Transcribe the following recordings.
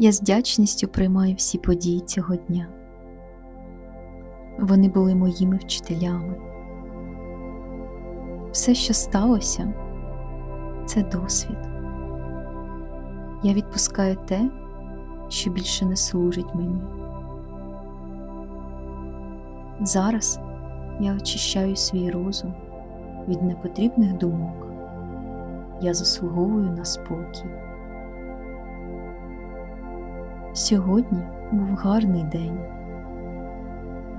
Я з вдячністю приймаю всі події цього дня. Вони були моїми вчителями. Все, що сталося, це досвід. Я відпускаю те, що більше не служить мені. Зараз я очищаю свій розум від непотрібних думок. Я заслуговую на спокій. Сьогодні був гарний день.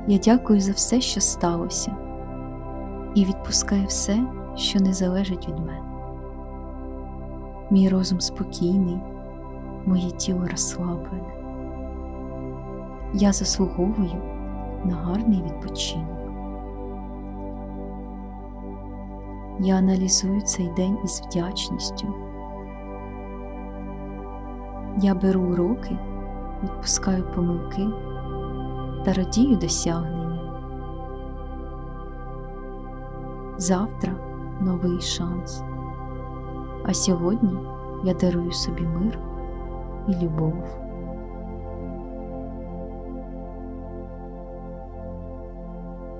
Я дякую за все, що сталося, і відпускаю все, що не залежить від мене. Мій розум спокійний, моє тіло розслаблене. Я заслуговую на гарний відпочинок. Я аналізую цей день із вдячністю. Я беру уроки, відпускаю помилки та радію досягненням. Завтра новий шанс. А сьогодні я дарую собі мир і любов.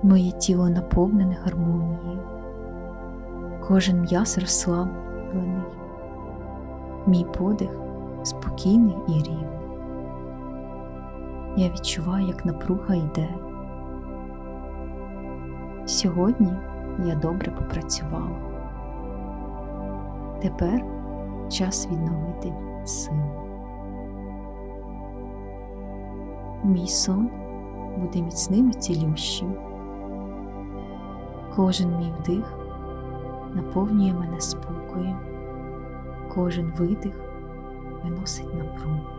Моє тіло наповнене гармонією, кожен м'яз розслаблений, мій подих спокійний і рівний. Я відчуваю, як напруга йде. Сьогодні я добре попрацювала. Тепер час відновити силу. Мій сон буде міцним і цілющим. Кожен мій вдих наповнює мене спокоєм, кожен видих виносить напругу.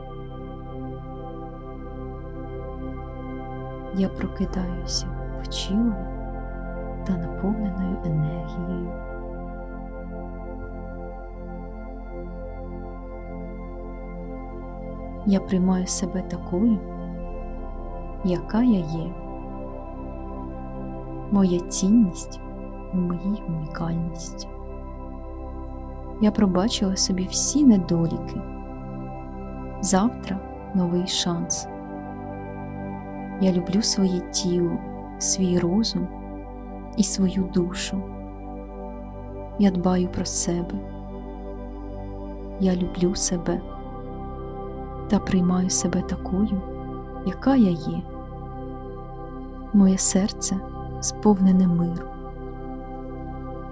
Я прокидаюся почилою та наповненою енергією. Я приймаю себе такою, яка я є. Моя цінність у моїй унікальності. Я пробачила собі всі недоліки. Завтра новий шанс. Я люблю своє тіло, свій розум і свою душу. Я дбаю про себе. Я люблю себе та приймаю себе такою, яка я є. Моє серце сповнене миру,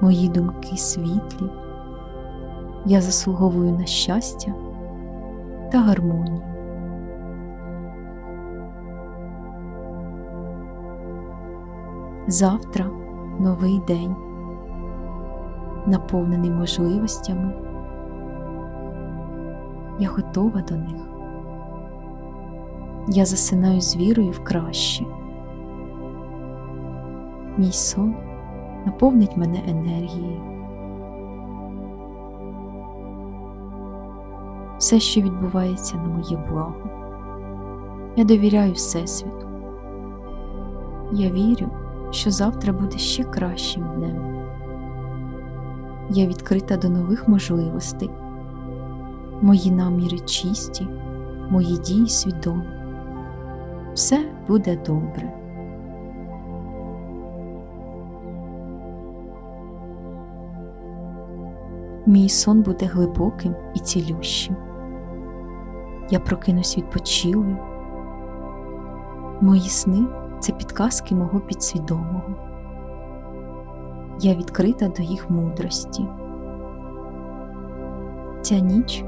мої думки світлі. Я заслуговую на щастя та гармонію. Завтра новий день, наповнений можливостями. Я готова до них. Я засинаю з вірою в краще. Мій сон наповнить мене енергією. Все, що відбувається на моє благо. Я довіряю Всесвіту. Я вірю, що завтра буде ще кращим днем. Я відкрита до нових можливостей. Мої наміри чисті, мої дії свідомі. Все буде добре. Мій сон буде глибоким і цілющим. Я прокинусь відпочилою. Мої сни це підказки мого підсвідомого. Я відкрита до їх мудрості. Ця ніч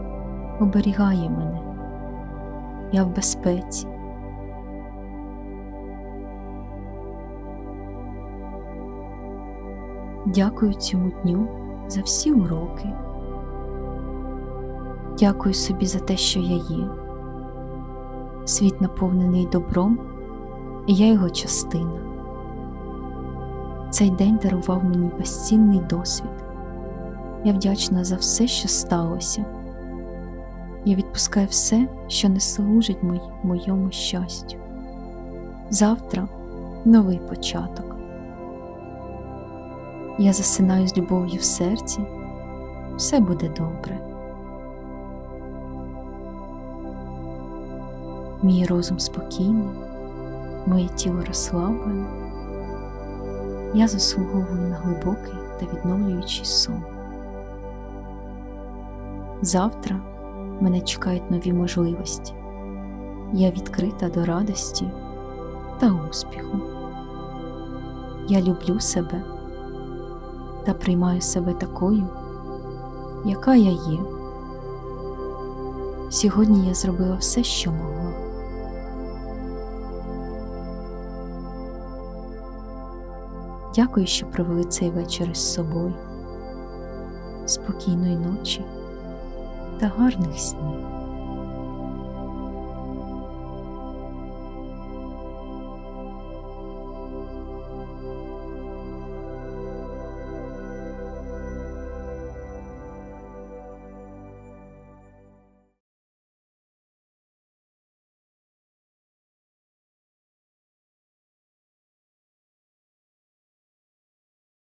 оберігає мене. Я в безпеці. Дякую цьому дню за всі уроки. Дякую собі за те, що я є. Світ наповнений добром, і я його частина. Цей день дарував мені безцінний досвід. Я вдячна за все, що сталося. Я відпускаю все, що не служить мої, моєму щастю. Завтра новий початок. Я засинаю з любов'ю в серці, все буде добре. Мій розум спокійний, моє тіло розслаблене. Я заслуговую на глибокий та відновлюючий сон. Завтра мене чекають нові можливості. Я відкрита до радості та успіху. Я люблю себе та приймаю себе такою, яка я є. Сьогодні я зробила все, що могла. Дякую, що провели цей вечір із собою. Спокійної ночі та гарних снів.